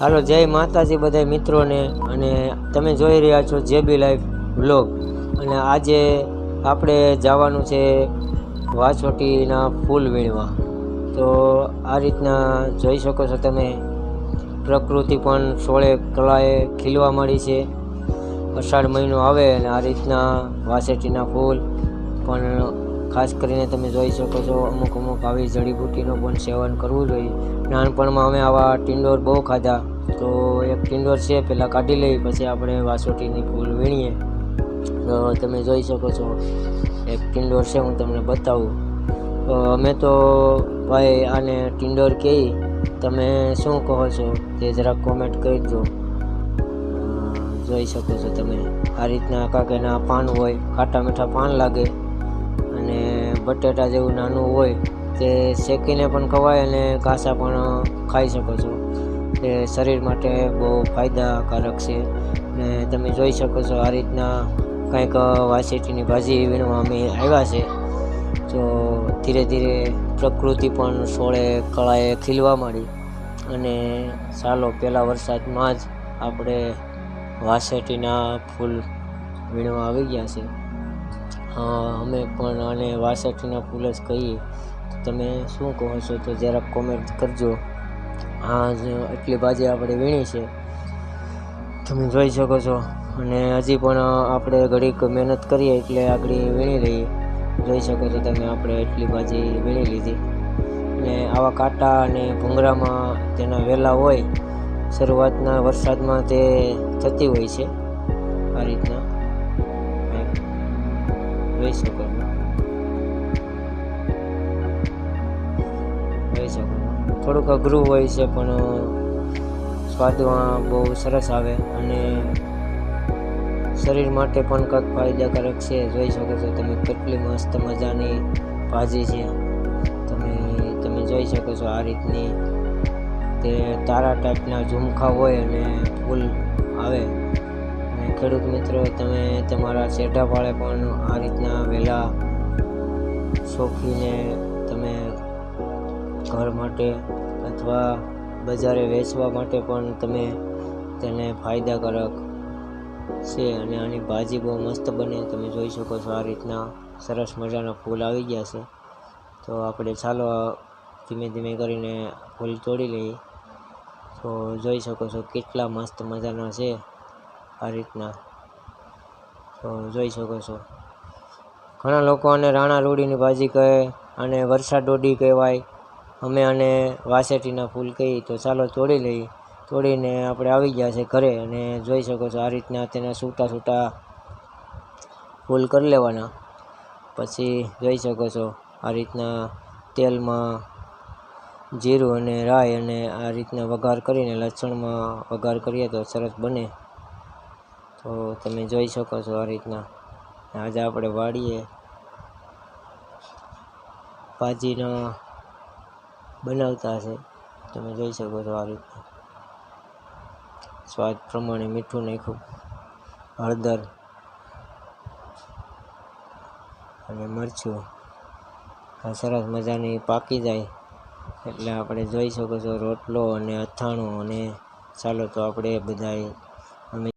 હાલો, જય માતાજી બધા મિત્રોને અને તમે જોઈ રહ્યા છો જેબી લાઈફ વ્લોગ. અને આજે આપણે જવાનું છે વાછોટીના ફૂલ વીણવા. તો આ રીતના જોઈ શકો છો તમે, પ્રકૃતિ પણ સોળે કળાએ ખીલવા મળી છે. અષાઢ મહિનો આવે અને આ રીતના વાસેટીના ફૂલ પણ ખાસ કરીને તમે જોઈ શકો છો, અમુક અમુક આવી જડીબુટ્ટીનું પણ સેવન કરવું જોઈએ. નાનપણમાં અમે આવા ટિંડોર બહુ ખાધા. તો એક ટિંડોર છે પહેલાં કાઢી લઈ પછી આપણે વાસોટીની ફૂલ વીણીએ. તો તમે જોઈ શકો છો, એક ટિંડોર છે, હું તમને બતાવું. તો અમે તો ભાઈ આને ટિંડોર કહી તમે શું કહો છો તે જરાક કોમેન્ટ કરી દો. જોઈ શકો છો તમે. આ રીતના કાંક એના પાન હોય, ખાટા મીઠા પાન લાગે. બટેટા જેવું નાનું હોય તે શેકીને પણ ખવાય અને કાસા પણ ખાઈ શકો છો. તે શરીર માટે બહુ ફાયદાકારક છે. ને તમે જોઈ શકો છો આ રીતના કંઈક વાસેટીની ભાજી વીણવા અમે આવ્યા છે. તો ધીરે ધીરે પ્રકૃતિ પણ સોળે કળાએ ખીલવા માંડી. અને ચાલો પહેલાં વરસાદમાં જ આપણે વાસેટીના ફૂલ વીણવા આવી ગયા છે. અમે પણ આને વાસઠના ફૂલ જ કહીએ. તો તમે શું કહો છો તો જરાક કોમેન્ટ કરજો. હા એટલી ભાજી આપણે વીણી છે. તમે જોઈ શકો છો. અને હજી પણ આપણે ઘડીક મહેનત કરીએ એટલે આગળ વીણી રહીએ જોઈ શકો છો તમે આપણે એટલી ભાજી વીણી લીધી. અને આવા કાંટા અને ભૂંગરામાં તેના વેલા હોય, શરૂઆતના વરસાદમાં તે થતી હોય છે. આ રીતના. જોઈ શકો જોઈ શકો થોડુંક અઘરું હોય છે, પણ સ્વાદમાં બહુ સરસ આવે અને શરીર માટે પણ કંઈક ફાયદાકારક છે. જોઈ શકો છો તમે કેટલી મસ્ત મજાની ભાજી છે. તમે તમે જોઈ શકો છો આ રીતની. તે તારા ટાઈપના ઝુમખા હોય અને ફૂલ આવે. ખેડૂત મિત્રો, તમે તમારા શેઢા પાળે પણ આ રીતના વહેલા શોખીને તમે ઘર માટે અથવા બજારે વેચવા માટે પણ તમે તેને ફાયદાકારક છે અને આની ભાજી બહુ મસ્ત બને. તમે જોઈ શકો છો આ રીતના સરસ મજાના ફૂલ આવી ગયા છે. તો આપણે ચાલો ધીમે ધીમે કરીને ફૂલ તોડી લઈએ. તો જોઈ શકો છો કેટલા મસ્ત મજાના છે. આ રીતના. તો જોઈ શકો છો. ઘણા લોકો આને રાણા રૂડીની ભાજી કહે અને વરસાદ ડોડી કહેવાય. અમે આને વાસેટીના ફૂલ કહીએ તો ચાલો તોડી લઈએ. તોડીને આપણે આવી ગયા છે ઘરે અને જોઈ શકો છો આ રીતના તેના છૂટા છૂટા ફૂલ કરી લેવાના. પછી જોઈ શકો છો આ રીતના તેલમાં જીરું અને રાઈ અને આ રીતના વઘાર કરીને લસણમાં વઘાર કરીએ તો સરસ બને. તો તમે જોઈ શકો છો આ રીતના. આજે આપણે વાળીએ ભાજીના બનાવતા છે. તમે જોઈ શકો છો આ રીતના. સ્વાદ પ્રમાણે મીઠું નાખ્યું. હળદર અને મરચું. આ સરસ મજાની પાકી જાય. એટલે આપણે જોઈ શકો છો રોટલો અને અથાણું અને ચાલો તો આપણે બધાય